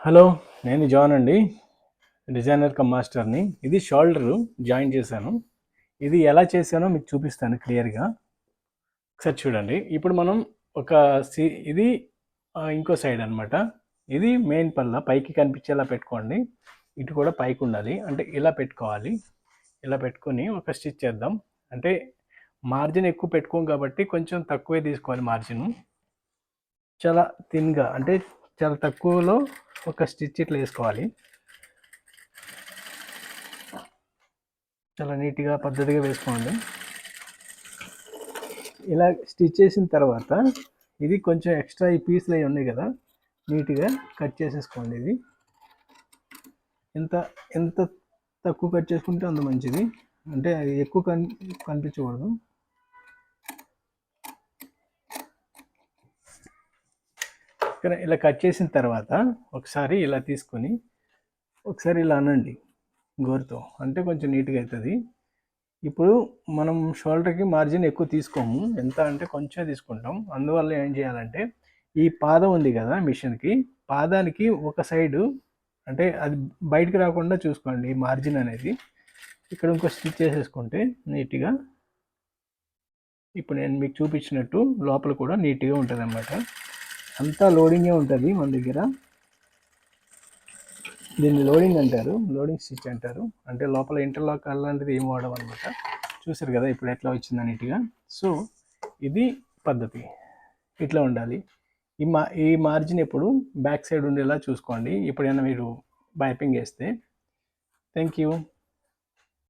Hello నేను John అండి designer come మాస్టర్ని. ఇది షోల్డర్ జాయిన్ చేశాను. ఇది ఎలా చేశానో మీకు చూపిస్తాను క్లియర్గా. ఒకసారి చూడండి. ఇప్పుడు మనం ఒక సి ఇది ఇంకో సైడ్ అనమాట ఇది మెయిన్ పల్ల పైకి కనిపించేలా పెట్టుకోండి. ఇటు కూడా పైకి ఉండాలి. అంటే ఇలా పెట్టుకోవాలి. ఇలా పెట్టుకొని ఒక స్టిచ్ చేద్దాం. అంటే మార్జిన్ ఎక్కువ పెట్టుకోం కాబట్టి కొంచెం తక్కువే తీసుకోవాలి మార్జిన్. చాలా థిన్గా అంటే చాలా తక్కువలో ఒక స్టిచ్ ఇట్లా వేసుకోవాలి. చాలా నీట్గా పద్ధతిగా వేసుకోండి. ఇలా స్టిచ్ చేసిన తర్వాత ఇది కొంచెం ఎక్స్ట్రా ఈ పీసులు అవి ఉన్నాయి కదా నీట్గా కట్ చేసేసుకోండి ఇది. ఎంత ఎంత తక్కువ కట్ చేసుకుంటే అంత మంచిది. అంటే అది ఎక్కువ కన్ కనిపించకూడదు. ఇక్కడ ఇలా కట్ చేసిన తర్వాత ఒకసారి ఇలా తీసుకొని ఒకసారి ఇలా అనండి గోరుతో. అంటే కొంచెం నీట్గా అవుతుంది ఇప్పుడు మనం షోల్డర్కి మార్జిన్ ఎక్కువ తీసుకోము. ఎంత అంటే కొంచెం తీసుకుంటాం. అందువల్ల ఏం చేయాలంటే ఈ పాదం ఉంది కదా మిషన్కి పాదానికి ఒక సైడు అంటే అది బయటికి రాకుండా చూసుకోండి ఈ మార్జిన్ అనేది. ఇక్కడ ఇంకో స్టిచ్ చేసేసుకుంటే నీట్గా ఇప్పుడు నేను మీకు చూపించినట్టు లోపల కూడా నీట్గా ఉంటుంది అన్నమాట అంతా లోడింగే ఉంటుంది మన దగ్గర. దీన్ని లోడింగ్ అంటారు లోడింగ్ స్టిచ్ అంటారు. అంటే లోపల ఇంటర్లాక్ అలాంటిది ఏం వాడడం అనమాట చూసారు కదా ఇప్పుడు ఎట్లా వచ్చింది అన్నిటిగా సో ఇది పద్ధతి. ఇట్లా ఉండాలి. ఈ మా ఈ మార్జిన్ ఎప్పుడు బ్యాక్ సైడ్ ఉండేలా చూసుకోండి. ఎప్పుడైనా మీరు బైపింగ్ వేస్తే థ్యాంక్ యూ